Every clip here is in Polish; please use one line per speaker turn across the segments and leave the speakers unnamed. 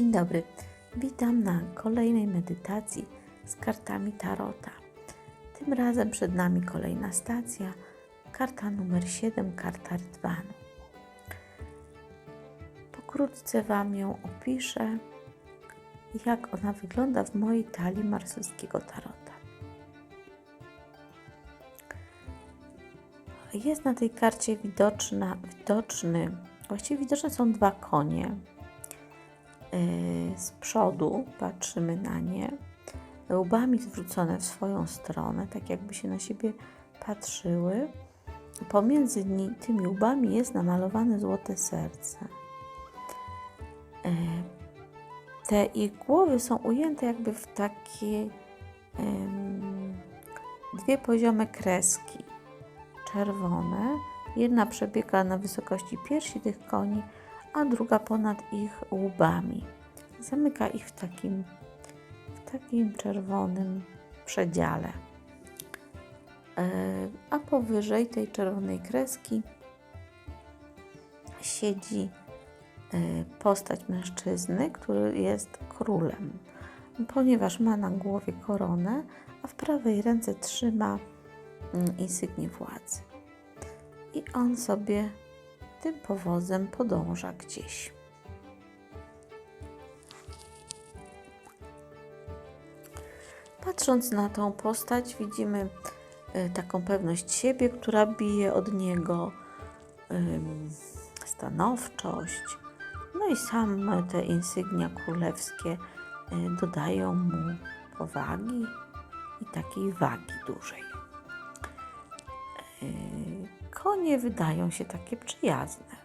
Dzień dobry. Witam na kolejnej medytacji z kartami Tarota. Tym razem przed nami kolejna stacja, karta numer 7, karta Rydwanu. Pokrótce Wam ją opiszę, jak ona wygląda w mojej talii marsowskiego Tarota. Jest na tej karcie widoczna, widoczny, właściwie widoczne są dwa konie, z przodu, patrzymy na nie, łbami zwrócone w swoją stronę, tak jakby się na siebie patrzyły. Pomiędzy tymi łbami jest namalowane złote serce. Te ich głowy są ujęte jakby w takie dwie poziome kreski czerwone. Jedna przebiega na wysokości piersi tych koni, a druga ponad ich łbami. Zamyka ich w takim, w takim czerwonym przedziale. E, a powyżej tej czerwonej kreski siedzi e, postać mężczyzny, który jest królem, ponieważ ma na głowie koronę, a w prawej ręce trzyma mm, insygnię władzy. I on sobie tym powozem podąża gdzieś. Patrząc na tą postać, widzimy e, taką pewność siebie, która bije od niego stanowczość. No i same te insygnia królewskie e, dodają mu powagi i takiej wagi dużej. Konie wydają się takie przyjazne,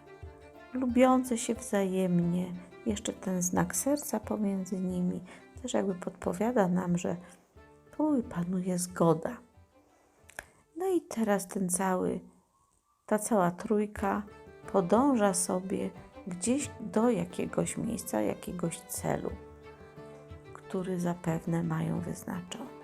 lubiące się wzajemnie. Jeszcze ten znak serca pomiędzy nimi też jakby podpowiada nam, że tu panuje zgoda. No i teraz ten cały, ta cała trójka podąża sobie gdzieś do jakiegoś miejsca, jakiegoś celu, który zapewne mają wyznaczony.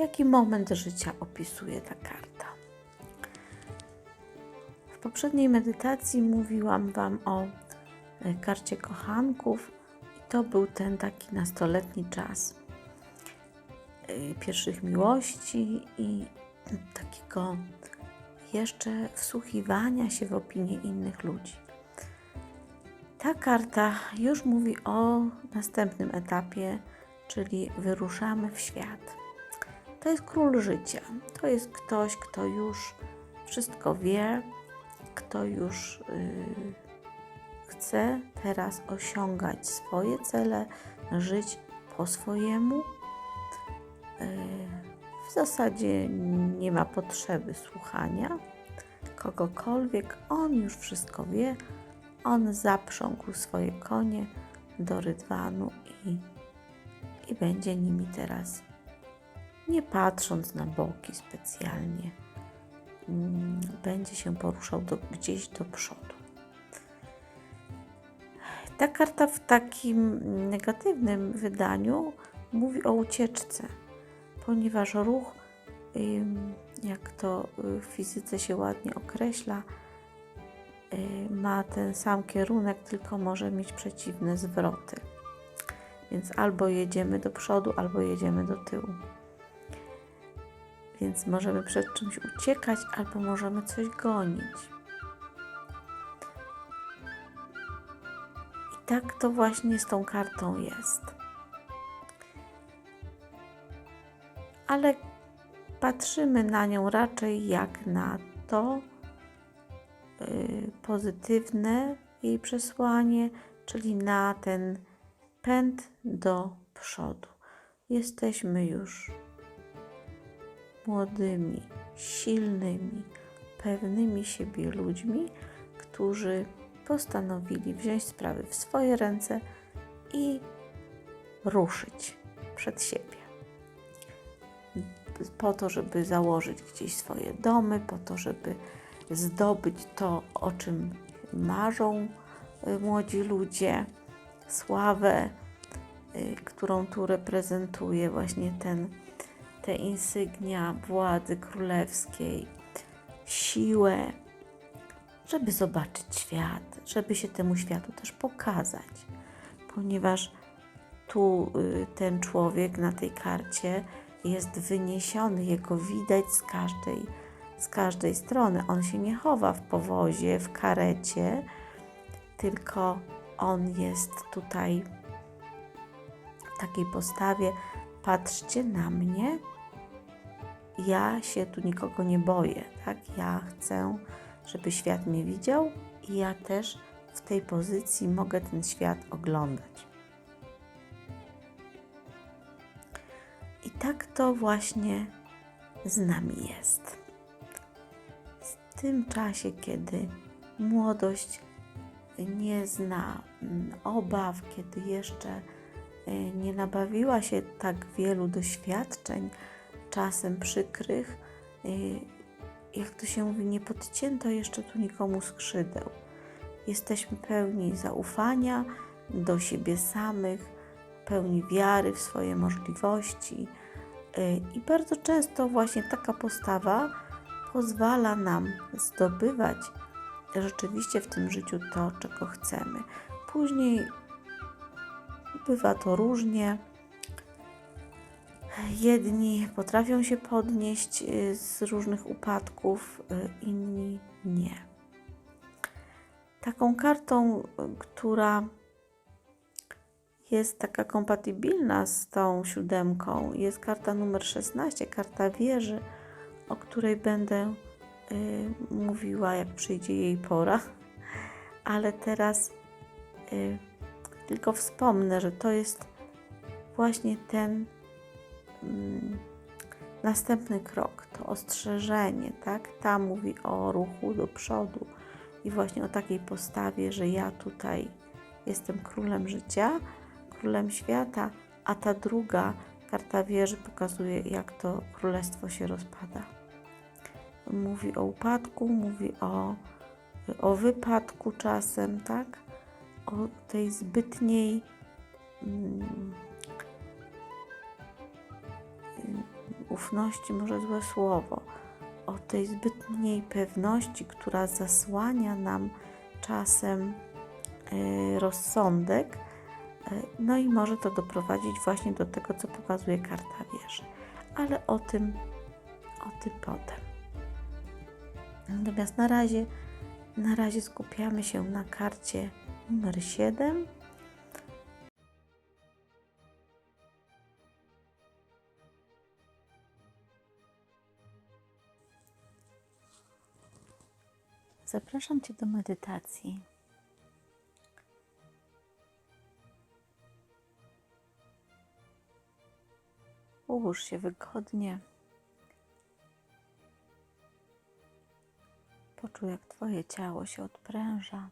Jaki moment życia opisuje ta karta? W poprzedniej medytacji mówiłam Wam o e, karcie kochanków i to był ten taki nastoletni czas e, pierwszych miłości i takiego jeszcze wsłuchiwania się w opinie innych ludzi. Ta karta już mówi o następnym etapie, czyli wyruszamy w świat. To jest król życia. To jest ktoś, kto już wszystko wie, kto już yy, chce teraz osiągać swoje cele, żyć po swojemu. Yy, w zasadzie nie ma potrzeby słuchania kogokolwiek. On już wszystko wie. On zaprzągł swoje konie do rydwanu i, i będzie nimi teraz nie patrząc na boki specjalnie, mm, będzie się poruszał do, gdzieś do przodu. Ta karta w takim negatywnym wydaniu mówi o ucieczce, ponieważ ruch, jak to w fizyce się ładnie określa, ma ten sam kierunek, tylko może mieć przeciwne zwroty. Więc albo jedziemy do przodu, albo jedziemy do tyłu. Więc możemy przed czymś uciekać albo możemy coś gonić. I tak to właśnie z tą kartą jest. Ale patrzymy na nią raczej jak na to yy, pozytywne jej przesłanie, czyli na ten pęd do przodu. Jesteśmy już młodymi, silnymi, pewnymi siebie ludźmi, którzy postanowili wziąć sprawy w swoje ręce i ruszyć przed siebie. Po to, żeby założyć gdzieś swoje domy, po to, żeby zdobyć to, o czym marzą y, młodzi ludzie, sławę, y, którą tu reprezentuje właśnie ten te insygnia władzy królewskiej, siłę, żeby zobaczyć świat, żeby się temu światu też pokazać, ponieważ tu y, ten człowiek na tej karcie jest wyniesiony, jego widać z każdej, z każdej strony. On się nie chowa w powozie, w karecie, tylko on jest tutaj w takiej postawie: patrzcie na mnie, ja się tu nikogo nie boję, tak? Ja chcę, żeby świat mnie widział i ja też w tej pozycji mogę ten świat oglądać. I tak to właśnie z nami jest. W tym czasie, kiedy młodość nie zna mm, obaw, kiedy jeszcze y, nie nabawiła się tak wielu doświadczeń, czasem przykrych, y, jak to się mówi, nie podcięto jeszcze tu nikomu skrzydeł. Jesteśmy pełni zaufania do siebie samych, pełni wiary w swoje możliwości. y, I bardzo często właśnie taka postawa pozwala nam zdobywać rzeczywiście w tym życiu to, czego chcemy. Później bywa to różnie. Jedni potrafią się podnieść y, z różnych upadków, y, inni nie. Taką kartą, y, która jest taka kompatybilna z tą siódemką, jest karta numer 16, karta wieży, o której będę mówiła, jak przyjdzie jej pora. Ale teraz tylko wspomnę, że to jest właśnie ten następny krok, to ostrzeżenie, tak? Ta mówi o ruchu do przodu i właśnie o takiej postawie, że ja tutaj jestem królem życia, królem świata, a ta druga karta wieży pokazuje, jak to królestwo się rozpada. Mówi o upadku, mówi o, o wypadku czasem, tak? O tej zbytniej mm, ufności, może złe słowo, o tej zbytniej pewności, która zasłania nam czasem y, rozsądek, y, no i może to doprowadzić właśnie do tego, co pokazuje karta wieży. Ale o tym, o tym potem. Natomiast na razie, na razie skupiamy się na karcie numer 7. Zapraszam Cię do medytacji. Ułóż się wygodnie. Poczuj, jak Twoje ciało się odpręża.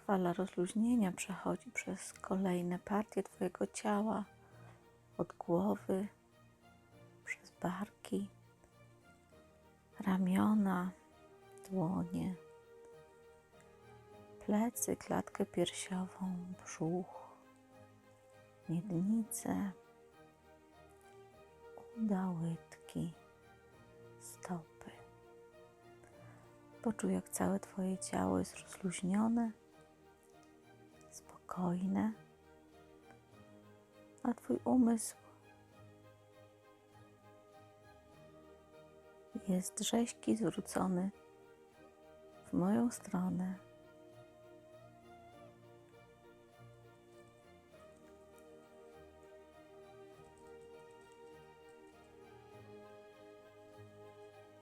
Fala rozluźnienia przechodzi przez kolejne partie Twojego ciała, od głowy, przez barki, ramiona, dłonie, plecy, klatkę piersiową, brzuch, miednicę, uda, łydki, stopy. Poczuj, jak całe Twoje ciało jest rozluźnione, spokojne, a Twój umysł jest rzeźki zwrócony w moją stronę.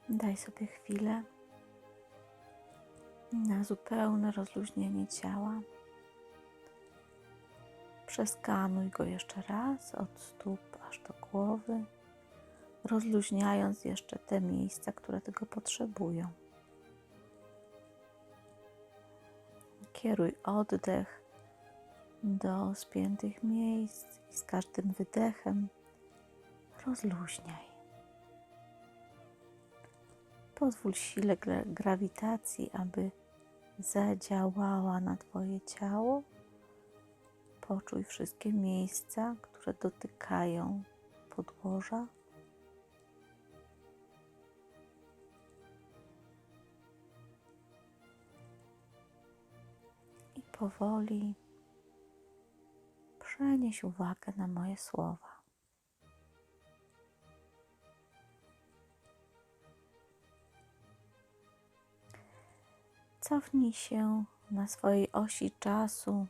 Daj sobie chwilę na zupełne rozluźnienie ciała. Przeskanuj go jeszcze raz od stóp aż do głowy, rozluźniając jeszcze te miejsca, które tego potrzebują. Kieruj oddech do spiętych miejsc i z każdym wydechem rozluźniaj. Pozwól sile gra grawitacji, aby zadziałała na Twoje ciało. Poczuj wszystkie miejsca, które dotykają podłoża. Powoli przenieś uwagę na moje słowa. Cofnij się na swojej osi czasu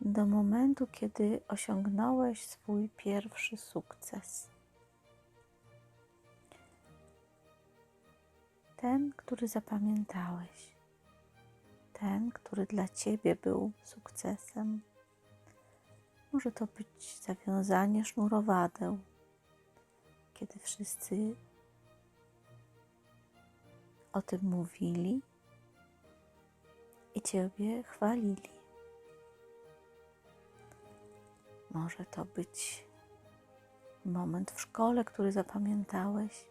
do momentu, kiedy osiągnąłeś swój pierwszy sukces. Ten, który zapamiętałeś, ten, który dla ciebie był sukcesem. Może to być zawiązanie sznurowadeł, kiedy wszyscy o tym mówili i Ciebie chwalili. Może to być moment w szkole, który zapamiętałeś,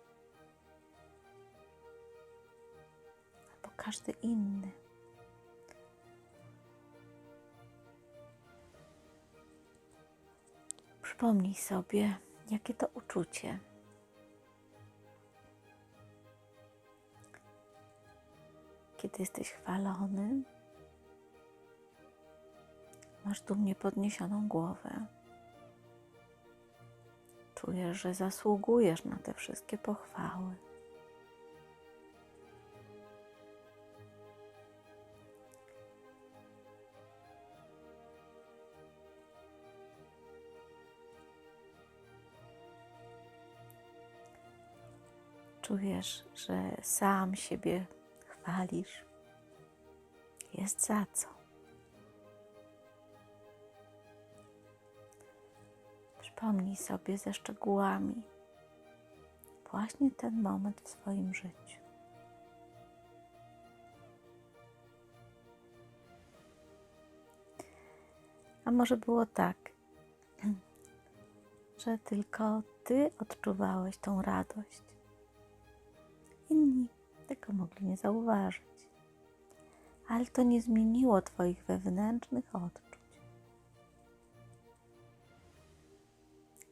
albo każdy inny. Przypomnij sobie, jakie to uczucie. Kiedy jesteś chwalony, masz dumnie podniesioną głowę. Czujesz, że zasługujesz na te wszystkie pochwały. Czujesz, że sam siebie chwalisz. Jest za co. Przypomnij sobie ze szczegółami właśnie ten moment w swoim życiu. A może było tak, że tylko ty odczuwałeś tą radość. Inni tego mogli nie zauważyć. Ale to nie zmieniło Twoich wewnętrznych odczuć.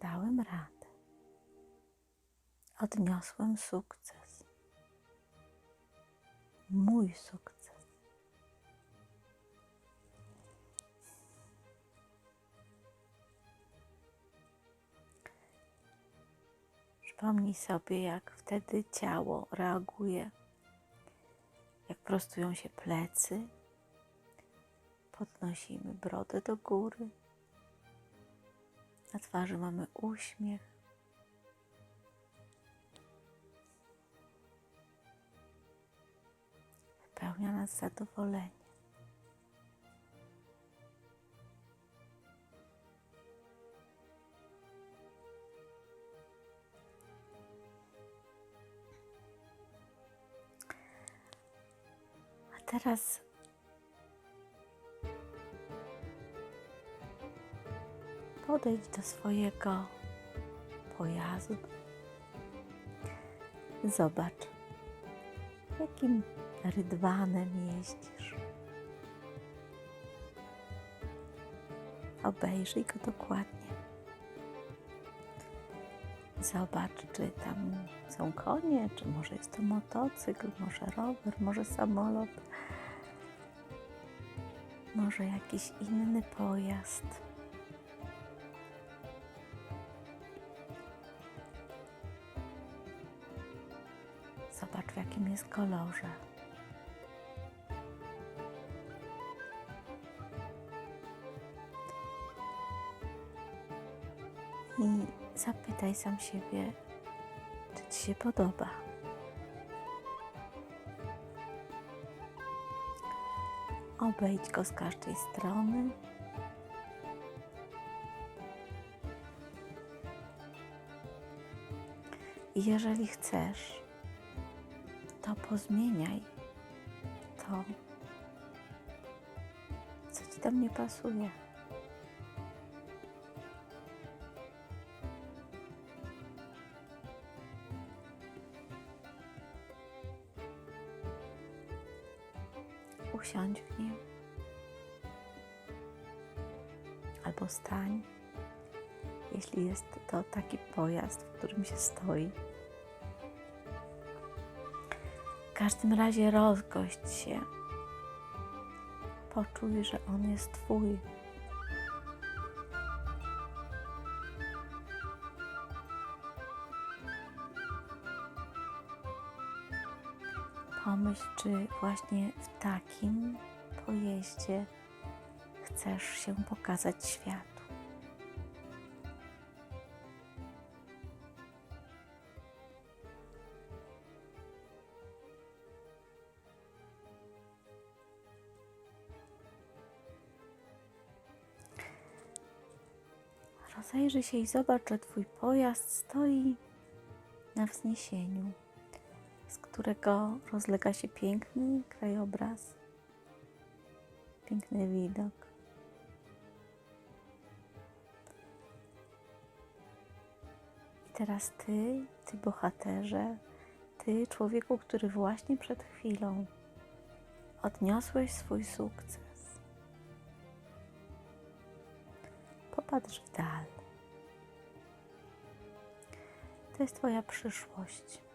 Dałem radę. Odniosłem sukces. Mój sukces. Przypomnij sobie, jak wtedy ciało reaguje, jak prostują się plecy, podnosimy brodę do góry, na twarzy mamy uśmiech. Wypełnia nas zadowolenie. Teraz podejdź do swojego pojazdu. Zobacz, jakim rydwanem jeździsz. Obejrzyj go dokładnie. Zobacz, czy tam są konie, czy może jest to motocykl, może rower, może samolot, może jakiś inny pojazd. Zobacz, w jakim jest kolorze. I zapytaj sam siebie, czy Ci się podoba. Obejdź go z każdej strony. I jeżeli chcesz, to pozmieniaj to, co Ci tam nie pasuje. Usiądź w nim albo stań, jeśli jest to taki pojazd, w którym się stoi. W każdym razie rozgość się. Poczuj, że on jest Twój. Właśnie w takim pojeździe chcesz się pokazać światu. Rozejrzyj się i zobacz, że Twój pojazd stoi na wzniesieniu, którego rozlega się piękny krajobraz, piękny widok. I teraz Ty, Ty bohaterze, Ty człowieku, który właśnie przed chwilą odniosłeś swój sukces. Popatrz w dal. To jest Twoja przyszłość.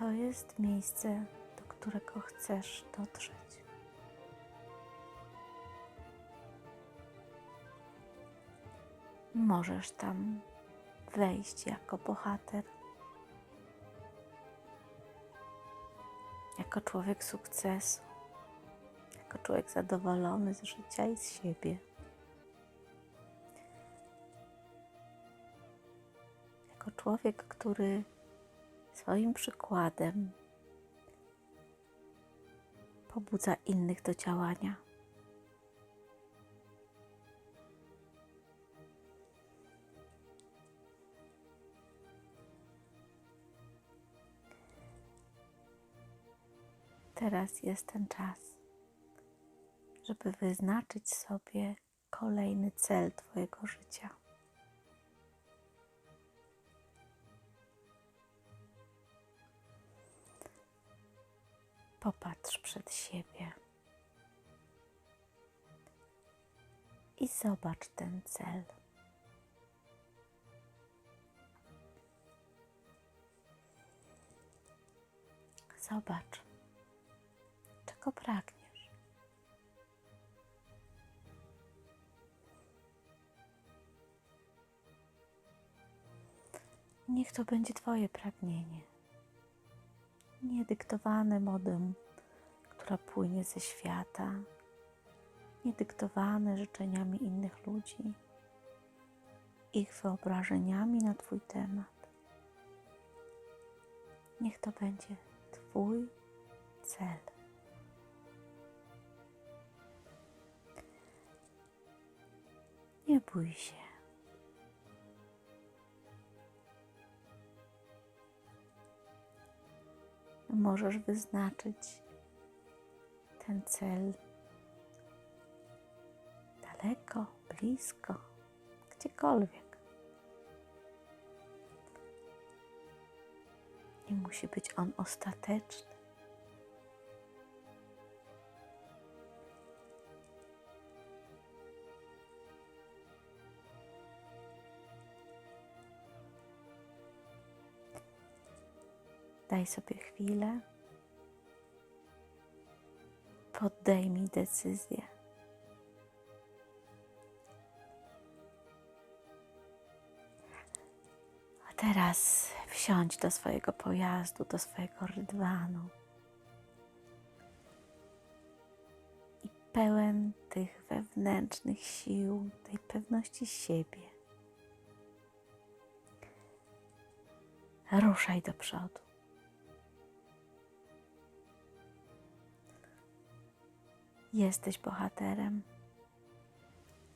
To jest miejsce, do którego chcesz dotrzeć. Możesz tam wejść jako bohater, jako człowiek sukcesu jako człowiek zadowolony z życia i z siebie. Jako człowiek, który swoim przykładem pobudza innych do działania. Teraz jest ten czas żeby wyznaczyć sobie kolejny cel Twojego życia. Popatrz przed siebie i zobacz ten cel. Zobacz, czego pragniesz. Niech to będzie Twoje pragnienie, nie dyktowane modą, która płynie ze świata, nie dyktowane życzeniami innych ludzi, ich wyobrażeniami na Twój temat. Niech to będzie Twój cel. Nie bój się. Możesz wyznaczyć ten cel daleko, blisko, gdziekolwiek. Nie musi być on ostateczny. Daj sobie chwilę. Podejmij decyzję. A teraz wsiądź do swojego pojazdu, do swojego rydwanu. I pełen tych wewnętrznych sił, tej pewności siebie. Ruszaj do przodu. Jesteś bohaterem.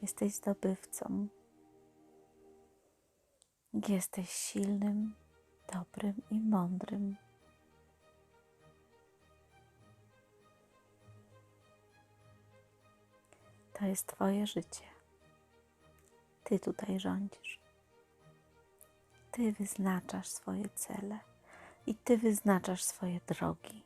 Jesteś zdobywcą. Jesteś silnym, dobrym i mądrym. To jest Twoje życie. Ty tutaj rządzisz. Ty wyznaczasz swoje cele i Ty wyznaczasz swoje drogi.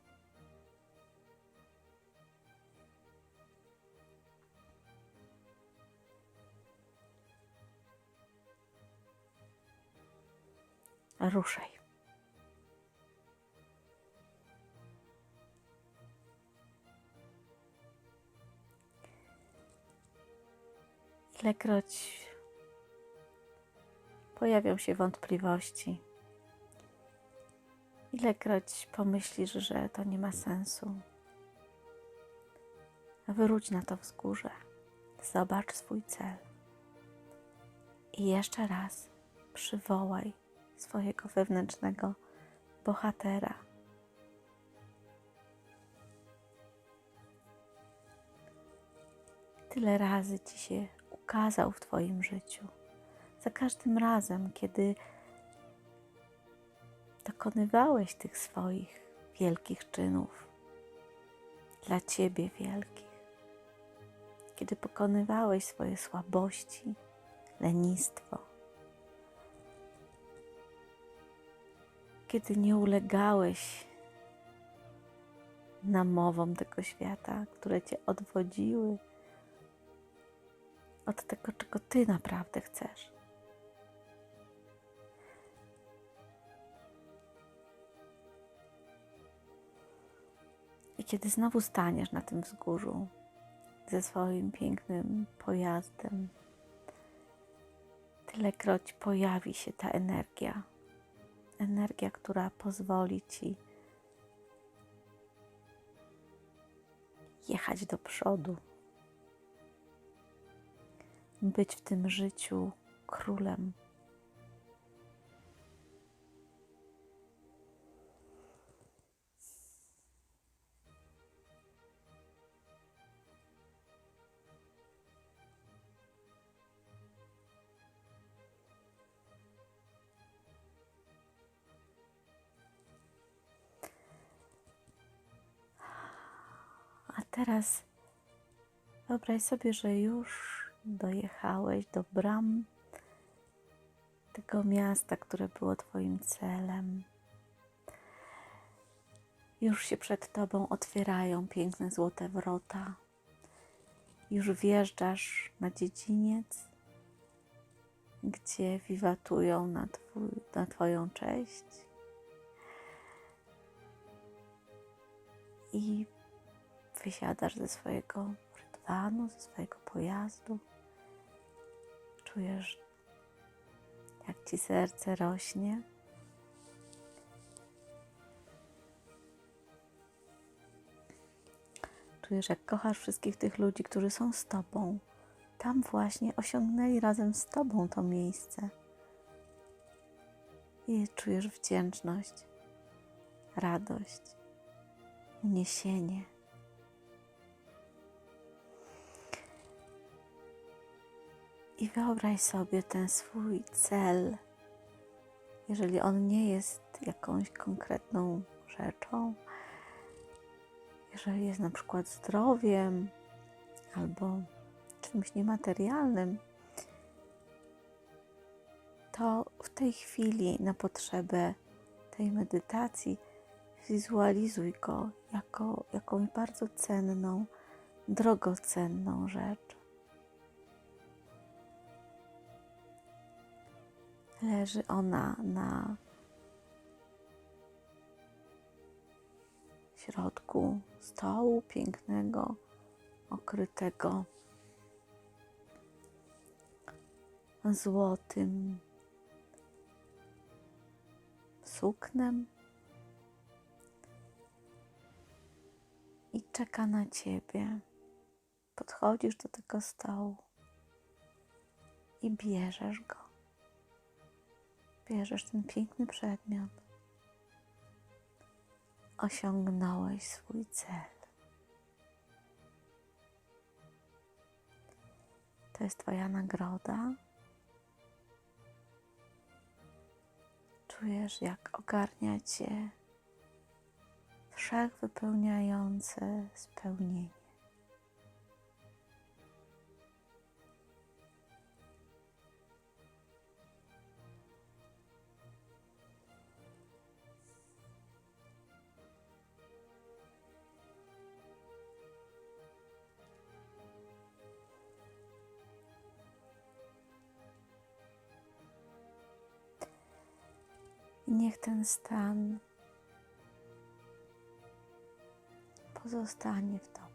Ruszaj. Ilekroć pojawią się wątpliwości, ilekroć pomyślisz, że to nie ma sensu, wróć na to wzgórze, zobacz swój cel i jeszcze raz przywołaj swojego wewnętrznego bohatera. Tyle razy ci się ukazał w Twoim życiu. Za każdym razem, kiedy dokonywałeś tych swoich wielkich czynów, dla Ciebie wielkich, kiedy pokonywałeś swoje słabości, lenistwo, kiedy nie ulegałeś namowom tego świata, które Cię odwodziły od tego, czego Ty naprawdę chcesz. I kiedy znowu staniesz na tym wzgórzu ze swoim pięknym pojazdem, tylekroć pojawi się ta energia, energia, która pozwoli Ci jechać do przodu, być w tym życiu królem. Teraz wyobraź sobie, że już dojechałeś do bram tego miasta, które było Twoim celem. Już się przed Tobą otwierają piękne złote wrota. Już wjeżdżasz na dziedziniec, gdzie wiwatują na, twój, na Twoją cześć. I wysiadasz ze swojego rydwanu, ze swojego pojazdu. Czujesz, jak ci serce rośnie. Czujesz, jak kochasz wszystkich tych ludzi, którzy są z tobą. Tam właśnie osiągnęli razem z tobą to miejsce. I czujesz wdzięczność, radość, uniesienie. I wyobraź sobie ten swój cel, jeżeli on nie jest jakąś konkretną rzeczą, jeżeli jest na przykład zdrowiem albo czymś niematerialnym, to w tej chwili na potrzebę tej medytacji wizualizuj go jako jakąś bardzo cenną, drogocenną rzecz. Leży ona na środku stołu pięknego, okrytego złotym suknem i czeka na ciebie. Podchodzisz do tego stołu i bierzesz go bierzesz ten piękny przedmiot, osiągnąłeś swój cel. To jest Twoja nagroda. Czujesz, jak ogarnia Cię wszechwypełniające spełnienie. I niech ten stan pozostanie w Tobie.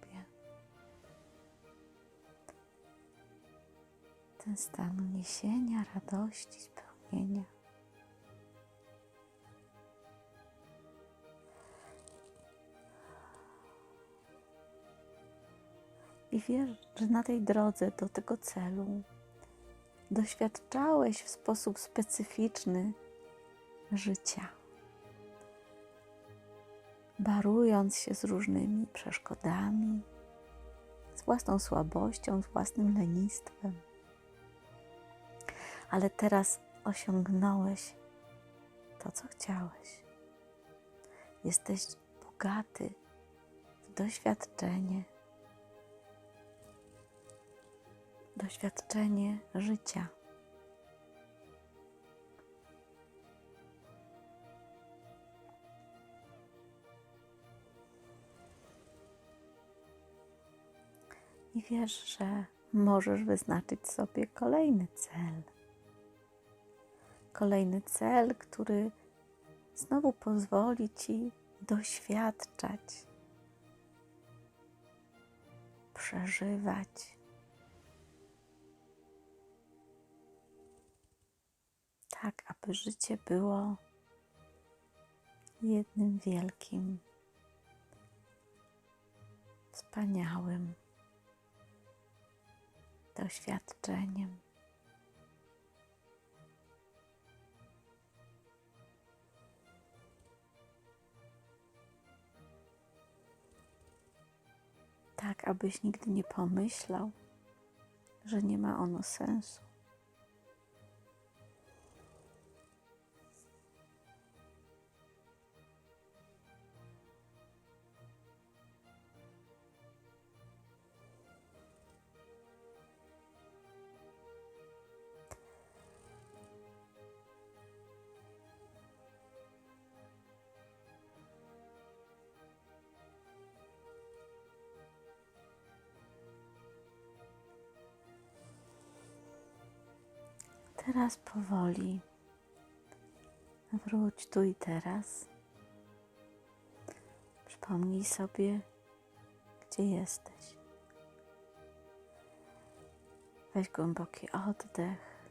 ten stan uniesienia, radości, spełnienia. I wiesz, że na tej drodze do tego celu doświadczałeś w sposób specyficzny życia, barując się z różnymi przeszkodami, z własną słabością, z własnym lenistwem. Ale teraz osiągnąłeś to, co chciałeś. Jesteś bogaty w doświadczenie, doświadczenie życia. I wiesz, że możesz wyznaczyć sobie kolejny cel. Kolejny cel, który znowu pozwoli ci doświadczać, przeżywać. Tak, aby życie było jednym wielkim, wspaniałym doświadczeniem. Tak, abyś nigdy nie pomyślał, że nie ma ono sensu. Teraz powoli wróć tu i teraz. Przypomnij sobie, gdzie jesteś. Weź głęboki oddech.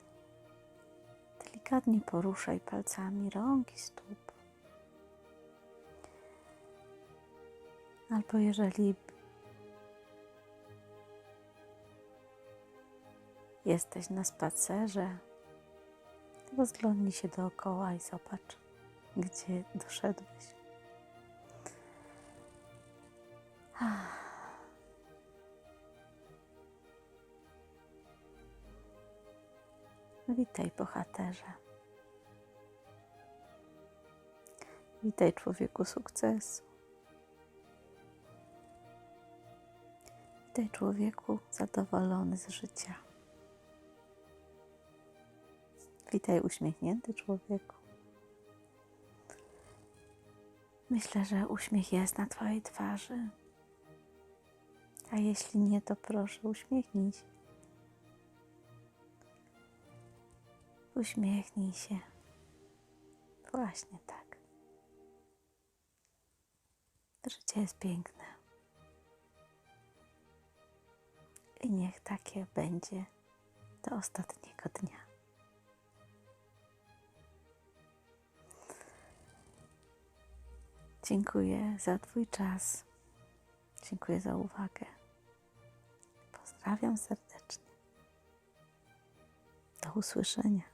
Delikatnie poruszaj palcami rąk i stóp. Albo jeżeli jesteś na spacerze, rozglądnij się dookoła i zobacz, gdzie doszedłeś. Witaj, bohaterze. Witaj, człowieku sukcesu. Witaj, człowieku zadowolony z życia. Witaj, uśmiechnięty człowieku. Myślę, że uśmiech jest na Twojej twarzy. A jeśli nie, to proszę, uśmiechnij się. Uśmiechnij się. Właśnie tak. Życie jest piękne. I niech takie będzie do ostatniego dnia. Dziękuję za Twój czas. Dziękuję za uwagę. Pozdrawiam serdecznie. Do usłyszenia.